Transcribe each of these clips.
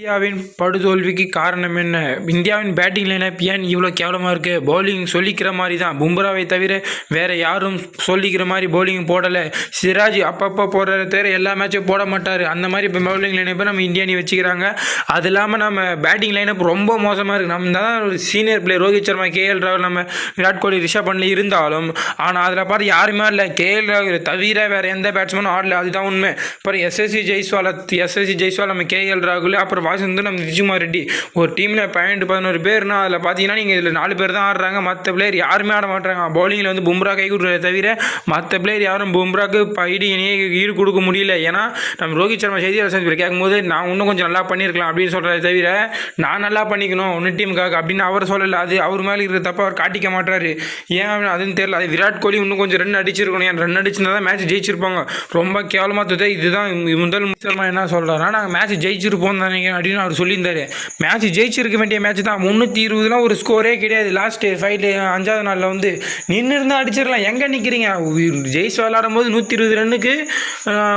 இந்தியாவின் படுதோல்விக்கு காரணம் என்ன? இந்தியாவின் பேட்டிங் லைனப் ஏன் இவ்வளோ கேவலமாக இருக்குது பவுலிங் சொல்லிக்கிற மாதிரி தான் பும்ராவை தவிர வேறு யாரும் சொல்லிக்கிற மாதிரி பவுலிங் போடலை. சிராஜ் அப்பப்போ போடுற தவிர எல்லா மேட்சும் போட மாட்டார். அந்த மாதிரி இப்போ பவுலிங் லைனப்பை நம்ம இந்தியா அணி வச்சுக்கிறாங்க. அது இல்லாமல் நம்ம பேட்டிங் லைனப் ரொம்ப மோசமாக இருக்குது நம்ம தான் ஒரு senior player Rohit Sharma KL ராகுல் நம்ம விராட் கோலி ரிஷப் பண்ணல இருந்தாலும் ஆனால் அதில் பார்த்து யாருமே இல்லை கேஎல் ராகுல் தவிர வேறு எந்த பேட்ஸ்மேனும் ஆடல. அதுதான் உண்மை. அப்புறம் எஸ்எஸ்சி ஜெய்ஸ்வால் எஸ்எஸ்சி ஜெய்ஸ்வால் நம்ம கேஎல் ராகுல் அப்புறம் வாசந்து நம்ம நிஜுமார் ரெட்டி ஒரு டீமில் பன்னெண்டு பதினோரு பேர்னா அதில் பார்த்தீங்கன்னா நீங்கள் இதில் நாலு பேர் தான் ஆடுறாங்க. மற்ற பிளேயர் யாருமே ஆட மாட்டாங்க பவுலிங்கில் வந்து பும்ரா கை கொடுக்குறத தவிர மற்ற பிளேயர் யாரும் பும்ராக்கு பைடி இணையே ஈடு கொடுக்க முடியல. ஏன்னா நம்ம ரோஹித் சர்மா செய்தியாளர் சந்திப்பில் கேட்கும்போது நான் இன்னும் கொஞ்சம் நல்லா பண்ணியிருக்கலாம் அப்படின்னு சொல்கிறத தவிர நான் நல்லா பண்ணிக்கணும். ஒன்று டீமுக்காக அப்படின்னு அவர் சொல்லலை. அது அவர் மேலே இருக்கிற தப்பாக அவர் காட்டிக்க மாட்டாரு ஏன் அதுன்னு தெரியல. அது விராட் கோலி இன்னும் கொஞ்சம் ரன் அடிச்சிருக்கணும். ஏன் ரன் அடிச்சிருந்தா தான் மேட்ச் ஜெயிச்சிருப்பாங்க. ரொம்ப கேவலமாக தோத்த இதுதான் முதல் சர்மா என்ன சொல்கிறாருன்னா நாங்கள் மேட்ச் ஜெயிச்சிருப்போம் நினைக்கிறேன். அப்படின்னு அவர் சொல்லியிருந்தாரு. மேட்ச் ஜெயிச்சிருக்க வேண்டிய மேட்ச் தான். முந்நூற்றி இருபதுலாம் ஒரு ஸ்கோரே கிடையாது. லாஸ்ட் ஃபைட்டு அஞ்சாவது நாளில் வந்து நின்று இருந்தால் அடிச்சிடலாம். எங்கே நிற்கிறீங்க ஜெய்ஸ்வால் விளாடும் போது நூற்றி இருபது ரன்னுக்கு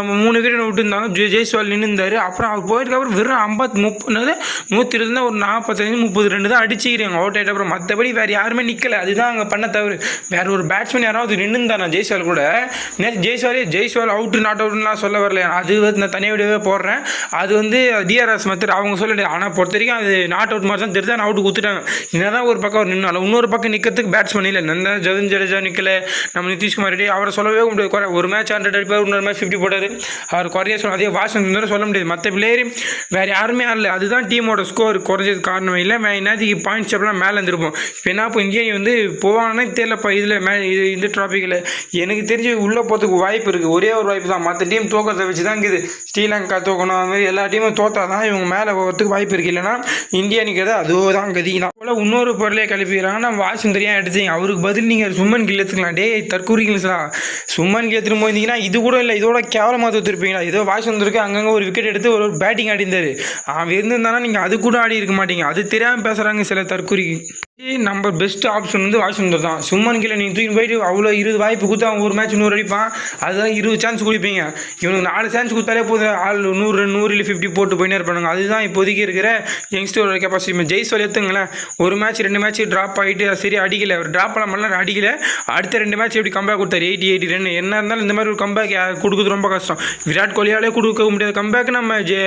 மூணு விக்கெட் விட்டுருந்தாங்க. ஜெ- ஜெய்ஸ்வால் நின்றுந்தாரு அப்புறம் அவர் போயிருக்க. வெறும் ஐம்பத்தி முப்பது நூற்றி இருபது ஒரு நாற்பத்தஞ்சு முப்பது ரெண்டு தான் அடிச்சுக்கிறீங்க அவுட் ஆகிட்ட அப்புறம் மற்றபடி வேறு யாருமே நிற்கலை அதுதான் அங்கே பண்ண தவறு. வேறு ஒரு பேட்ஸ்மேன் யாராவது நின்றுந்தானா ஜெய்ஸ்வால் கூட நேற்று ஜெய்ஸ்வாலே ஜெய்ஸ்வால் அவுட்டு நாட் அவுட்லாம் சொல்ல வரல. அது வந்து நான் தனியாக விடவே போடுறேன். அது வந்து டிஆர்எஸ் மெத்தட் அவங்க சொல்லிட்டு ஆனால் பொறுத்த வரைக்கும் அது நாட் அவுட் மாதிரி தான் தெரிஞ்சு அவுட்டு கொடுத்துட்டாங்க. என்னதான் ஒரு பக்கம் நின்னாலும் இன்னொரு பக்கம் நிற்கிறதுக்கு பேட்ஸ்மேன் இல்லை. நந்தா ஜதன் ஜடேஜா நிற்கல நம்ம நிதிஷ்குமார் ரெட்டி அவரை சொல்லவே முடியாது. குறை ஒரு மேட்ச் ஹண்ட்ரட் அடிப்பார் இன்னொரு மேட்ச் ஃபிஃப்டி போட்டார். அவர் குறைய சொல்ல அதே வாசன் சுந்தரம் சொல்ல முடியாது. மற்ற பிளேயர் வேறு யாருமே ஆடல. அதுதான் டீமோட ஸ்கோர் குறைஞ்சது காரணம் இல்லை. மே என்னத்துக்கு பாயிண்ட்ஸ் எல்லாம் மேலே இருந்திருப்போம். இப்போ என்ன இப்போ இந்தியா வந்து போவாங்கன்னே தெரியலப்பா இதில் மே இது இந்த டாப்பிக்கில் எனக்கு தெரிஞ்சு உள்ளே போகிறதுக்கு வாய்ப்பு இருக்குது ஒரே ஒரு வாய்ப்பு தான். மற்ற டீம் தோக்கத்தை வச்சு தான் இருக்குது ஸ்ரீலங்கா தோக்கணும். அது மாதிரி எல்லா டீமும் தோத்தா தான் இவங்க மேலே போகிறதுக்கு வாய்ப்பு இருக்குது இல்லைன்னா இந்தியா நிற்கிறது அதோ தான் கதி. தான் போல் இன்னொரு பொருளே கிளப்பிக்கிறாங்கன்னா வாசுந்தரியாக எடுத்தீங்க அவருக்கு பதில் நீங்கள் சும்மன் கில் எடுத்துக்கலாம். டேய் தற்கூரிங்களா சும்மன் கில் போயிருந்தீங்கன்னா இது கூட இல்லை. இதோட கேவலமாக தோத்துருப்பீங்களா? ஏதோ வாசுந்தருக்கு அங்கங்கே ஒரு விக்கெட் எடுத்து ஒரு பேட்டிங் ஆடிந்தார் அவன் இருந்திருந்தானா நீங்கள் அது கூட ஆடி இருக்க மாட்டீங்க. அது தெரியாமல் பேசுகிறாங்க சில தற்கூறி நம்ம பெஸ்ட் ஆப்ஷன் வந்து வாசுந்தர் தான். சும்மன் கீழே நீங்கள் தூக்கி போயிட்டு அவ்வளோ இருபது வாய்ப்பு கொடுத்தா அவன் ஒரு மேட்ச் நூறு அடிப்பான். அதுதான் இருபது சான்ஸ் குடிப்பீங்க. இவனுக்கு நாலு சான்ஸ் கொடுத்தாலே போதும். ஆள் நூறு நூறு இல்லை ஃபிஃப்டி போட்டு போயினே இருப்பானுங்க. அதுதான் இப்போதைக்கு இருக்கிற யங்ஸ்டரோட கெப்பாசிட்டி இப்போ ஜெய்ஸ்வால் எடுத்துங்களேன். ஒரு மேட்ச் ரெண்டு மேட்ச் ட்ராப் ஆகிட்டு சரி அடிக்கல. அவர் ட்ராப் பண்ணலாம் அடிக்கல. அடுத்த ரெண்டு மேட்ச் எப்படி கம்பேக் கொடுத்தாரு? எயிட்டி எயிட்டி ரன் என்ன இருந்தாலும் இந்த மாதிரி ஒரு கம்பேக் கொடுக்குறது ரொம்ப கஷ்டம். விராட் கோலியாலே கொடுக்க முடியாத கம்பேக் நம்ம ஜெ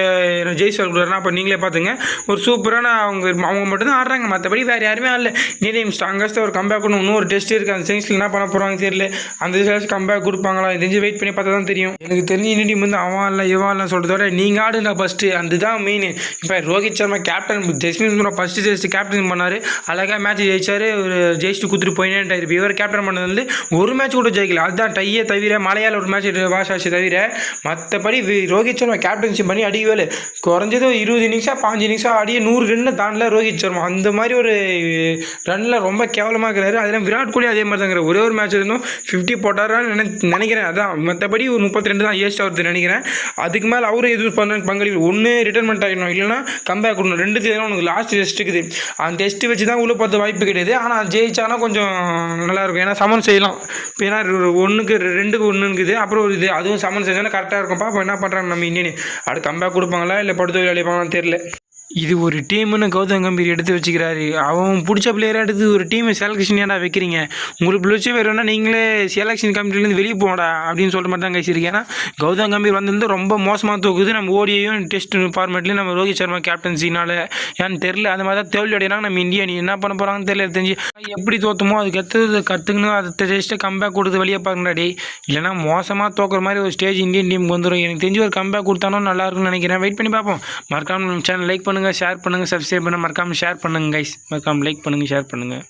ஜெய்ஸ்வால் கொடுக்குறாருன்னா அப்போ நீங்களே பார்த்துங்க. ஒரு சூப்பரான அவங்க அவங்க மட்டும்தான் ஆடுறாங்க. மற்றபடி வேறு யாருமே ஆடல இந்தியன் ஸ்ட்ராங்கஸ்ட் ஒரு கம்பேக் பண்ணணும் இன்னொரு டெஸ்ட் இருக்குது அந்த சென்ஸில் என்ன பண்ண போகிறாங்க தெரியல. அந்த சேஸ் கம்பேக் கொடுப்பாங்களா? இது தெரிஞ்சு வெயிட் பண்ணி பார்த்தா தான் தெரியும். எனக்கு தெரிஞ்சு இந்தியன் டீம் வந்து அவன் இல்லை இவன் இல்லை சொல்கிறத விட நீங்கள் ஆடுங்க ஃபஸ்ட்டு அதுதான் மெயின் இப்போ ரோஹித் சர்மா கேப்டன் ஜஸ்மின் பும்ரா ஃபஸ்ட்டு ஜெயிச்சு கேப்டன் பண்ணார். அழகாக மேட்ச் ஜெயிச்சார். ஒரு ஜெயிச்சுட்டு குத்துட்டு போயினேன்ட்டார் இப்போ இவர் கேப்டன் பண்ணது வந்து ஒரு மேட்ச் கூட ஜெயிக்கல. அதுதான் டையே தவிர மலையாள ஒரு மேட்ச் வாஷ் ஆச்சு தவிர மற்றபடி ரோஹித் சர்மா கேப்டன்ஷிப் பண்ணி அடிக்கவே இல்லை. குறைஞ்சது இருபது நிமிஷம் பாஞ்சு நிமிஷம் அடியே நூறு ரன்னு தாண்டல ரோஹித் சர்மா. அந்த மாதிரி ஒரு ரன்னில் ரொம்ப கேவலமாக இருக்கிறாரு. அதில் விராட் கோலி அதே மாதிரி தாங்கிற ஒரே ஒரு மேட்ச் இருந்தும் ஃபிஃப்டி போட்டாரான்னு நினை நினைக்கிறேன். அதான் மற்றபடி ஒரு முப்பத்தி ரெண்டு தான் ஏஸ்ட் ஆகுது நினைக்கிறேன். அதுக்கு மேலே அவரும் எதுவும் பண்ண பங்களிப்பு ஒன்று ரிட்டர்மெண்ட் ஆகிடணும் இல்லைன்னா கம்பேக் கொடுக்கணும். ரெண்டு தேவை உனக்கு லாஸ்ட் டெஸ்ட் இருக்குது. அந்த டெஸ்ட்டு வச்சு தான் உள்ளே பார்த்த வாய்ப்பு கிடையாது. ஆனால் ஜெயிச்சானா கொஞ்சம் நல்லாயிருக்கும் ஏன்னா சமன் செய்யலாம். இப்போ ஏன்னா ஒன்றுக்கு ரெண்டுக்கு ஒன்று இருக்குது. அப்புறம் ஒரு இது. அதுவும் சமன் செஞ்சாலும் கரெக்டாக இருக்கும். பாப்போம். என்ன பண்ணுறாங்க நம்ம இந்தியன் அது கம்பேக் கொடுப்பாங்களா? இல்லை படுத்து அழைப்பாங்களான்னு தெரியல. இது ஒரு டீம்னு கௌதம் கம்பீர் எடுத்து வச்சுக்கிறாரு. அவன் பிடிச்ச பிளேயராக எடுத்து ஒரு டீம் செலக்ஷன் ஏன்டா வைக்கிறீங்க? உங்களுக்கு பிடிச்ச வேணால் நீங்களே செலக்ஷன் கமிட்டிலேருந்து வெளியே போடா அப்படின்னு சொல்லிட்டு மட்டும் தான் பேசியிருக்கேன் ஏன்னா கௌதம் கம்பீர் வந்திருந்து ரொம்ப மோசமாக தூக்குது. நம்ம ஓடியையும் டெஸ்ட் ஃபார்மேட்லேயும் நம்ம ரோஹித் சர்மா கேப்டன்சினால ஏன்னு தெரில அந்த மாதிரி தான் தோல்வி அடைகிறாங்க நம்ம இந்தியா நீ என்ன பண்ண போகிறாங்கன்னு தெரியல தெரிஞ்சு. எப்படி தோத்துமோ அதுக்கு கற்று கற்றுக்கணும் அதை டெஸ்ட்டை கம்பேக் கொடுத்து வெளியே பாருங்கடா இல்லைனா மோசமாக தோக்குற மாதிரி ஒரு ஸ்டேஜ் இந்தியன் டீமுக்கு வந்துடும் எனக்கு தெரிஞ்சு ஒரு கம்பேக் கொடுத்தானோ நல்லாயிருக்கும்னு நினைக்கிறேன். வெயிட் பண்ணி பார்ப்போம். மறக்காமல் நம்ம சேனல் லைக் பண்ணுங்கள் ஷேர் பண்ணுங்கள் சப்ஸ்கிரைப் பண்ண மறக்காமல் ஷேர் பண்ணுங்கள் கைஸ் மறக்காமல் லைக் பண்ணுங்கள் ஷேர் பண்ணுங்கள்